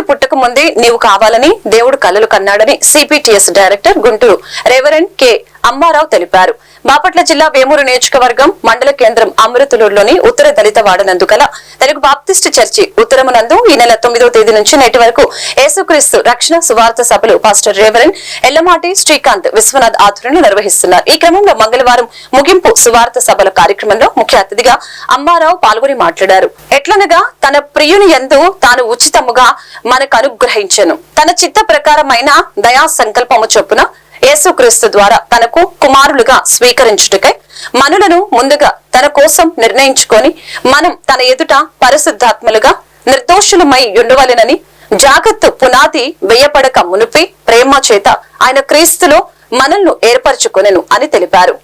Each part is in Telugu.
జగత్తు పుట్టక ముందే నీవు కావాలని దేవుడు కలలు కన్నాడని CPTS director Guntur reverend K Ammarao తెలిపారు. బాపట్ల జిల్లా వేమూరు నియోజకవర్గం మండల కేంద్రం అమృతులూరులోని ఉత్తర దళిత వాడనందు గల తెలుగు బాప్తిస్ట్ చర్చి ఉత్తరమునందు ఈ నెల తొమ్మిదో తేదీ నుంచి నేటి వరకు యేసుక్రీస్తు రక్షణ సువార్త సభలు పాస్టర్ రేవరెండ్ ఎల్లమాటి శ్రీకాంత్ విశ్వనాథ్ ఆధ్వర్యంలో నిర్వహిస్తున్నారు. ఈ క్రమంలో మంగళవారం ముగింపు సువార్త సభల కార్యక్రమంలో ముఖ్య అతిథిగా అమ్మారావు పాల్గొని మాట్లాడారు. ఎట్లనగా తన ప్రియుని యందు తాను ఉచితముగా మనకు అనుగ్రహించను. తన చిత్త ప్రకారమైన దయా సంకల్పము చొప్పున యేసుక్రీస్తు ద్వారా తనకు కుమారులుగా స్వీకరించుటకై మనులను ముందుగా తన కోసం నిర్ణయించుకొని మనం తన ఎదుట పరిశుద్ధాత్మలుగా నిర్దోషులమై ఉండవలెనని జాగ్రత్త పునాది వేయపడక మునిపి ప్రేమ చేత ఆయన క్రీస్తులో మనల్ని ఏర్పరచుకొనెను అని తెలిపారు.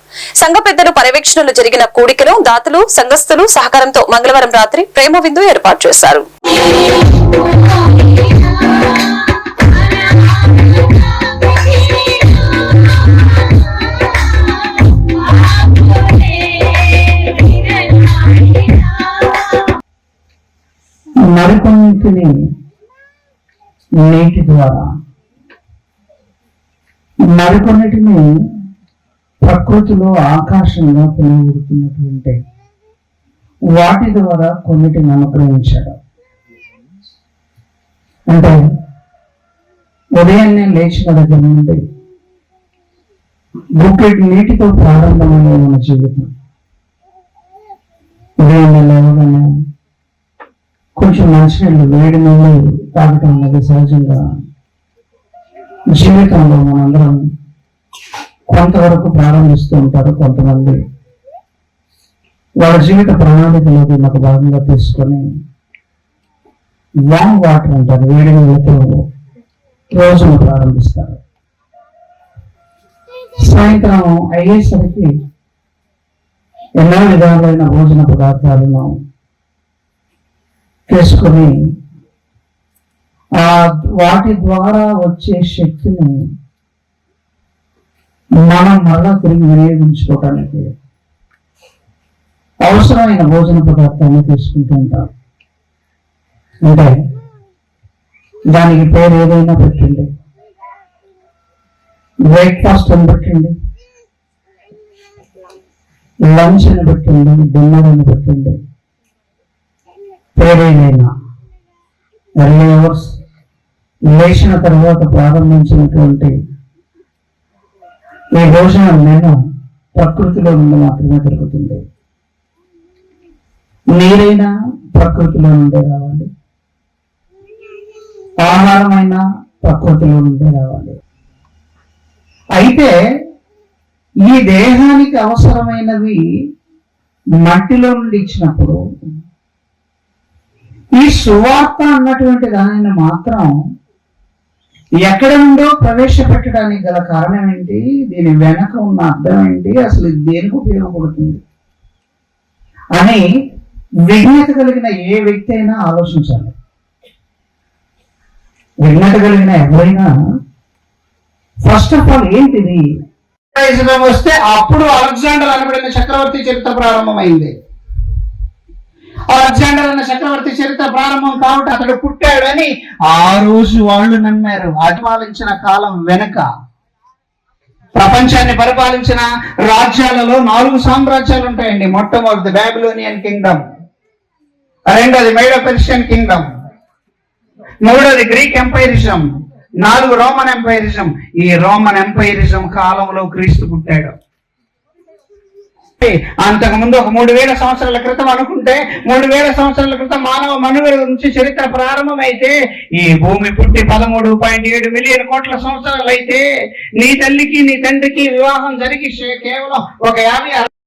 సంఘ పెద్దలు పర్యవేక్షణలు జరిగిన కూడికలో దాతలు సంఘస్థులు సహకారంతో మంగళవారం రాత్రి ప్రేమ విందు ఏర్పాటు చేశారు. మరికొన్నిటిని నీటి ద్వారా మరికొన్నిటిని ప్రకృతిలో ఆకాశంగా పిలువడుతున్నటువంటి వాటి ద్వారా కొన్నిటిని అనుగ్రహించాడు. అంటే ఉదయాన్నే లేచిన దగ్గర నుండి బుక్కెట్ నీటితో ప్రారంభమైన మన జీవితం. ఉదయాన్నే లేవగానే కొంచెం మంచినీళ్ళు వేడి నీళ్ళు తాగటం అనేది సహజంగా జీవితంలో మనందరం కొంతవరకు ప్రారంభిస్తూ ఉంటారు కొంతమంది. వాళ్ళ జీవిత ప్రణాళికలో దీన్ని ఒక భాగంగా తీసుకొని వామ్ వాటర్ అంటారు వేడి నీళ్ళతో రోజును ప్రారంభిస్తారు. సాయంత్రం అయ్యేసరికి ఎన్నో విధాలైన భోజన పదార్థాలను చేసుకుని ఆ వాటి ద్వారా వచ్చే శక్తిని మనం మరలా తిరిగి వినియోగించుకోవటానికి అవసరమైన భోజన పదార్థాన్ని తీసుకుంటూ ఉంటాం అంటే దానికి పేరు ఏదైనా పెట్టండి. బ్రేక్ఫాస్ట్ అని పెట్టండి. లంచ్ అని పెట్టండి డిన్నర్ అని పెట్టండి. పేరేదైనా ఎర్లీ అవర్స్ లేచిన తర్వాత ప్రారంభించినటువంటి ఈ భోజనం నేను ప్రకృతిలో నుండి మాత్రమే దొరుకుతుంది నీరైనా ప్రకృతిలో నుండే రావాలి. ఆహారమైనా ప్రకృతిలో నుండే రావాలి. అయితే ఈ దేహానికి అవసరమైనవి మట్టిలో నుండి ఇచ్చినప్పుడు ఈ సువార్త అన్నటువంటి దానిని మాత్రం ఎక్కడ నుండో ప్రవేశపెట్టడానికి గల కారణం ఏంటి? దీని వెనక ఉన్న అర్థం ఏంటి? అసలు దేనికి ఉపయోగపడుతుంది? అని విఘ్నత కలిగిన ఏ వ్యక్తి అయినా ఆలోచించాలి. విజ్ఞత కలిగిన ఎవరైనా ఫస్ట్ ఆఫ్ ఆల్ ఏంటిది? వస్తే అప్పుడు అలెగ్జాండర్ అనబడిన చక్రవర్తి చరిత్ర ప్రారంభమైంది. అలెగ్జాండర్ అన్న చక్రవర్తి చరిత్ర ప్రారంభం కాబట్టి అతడు పుట్టాడని ఆ రోజు వాళ్ళు నమ్మారు. పరిపాలించిన కాలం వెనక. ప్రపంచాన్ని పరిపాలించిన రాజ్యాలలో నాలుగు సామ్రాజ్యాలు ఉంటాయండి. మొట్టమొదటి బాబిలోనియన్ కింగ్డమ్. రెండోది మేడో పెర్షియన్ కింగ్డమ్. మూడోది గ్రీక్ ఎంపైరిజం. నాలుగు రోమన్ ఎంపైరిజం. ఈ రోమన్ ఎంపైరిజం కాలంలో క్రీస్తు పుట్టాడు. అంతకు ముందు ఒక మూడు వేల సంవత్సరాల క్రితం అనుకుంటే మూడు వేల సంవత్సరాల క్రితం మానవ మనుగడ నుంచి చరిత్ర ప్రారంభమైతే ఈ భూమి పుట్టి పదమూడు పాయింట్ ఏడు మిలియన్ కోట్ల సంవత్సరాలు అయితే నీ తల్లికి నీ తండ్రికి వివాహం జరిగి కేవలం ఒక యాభై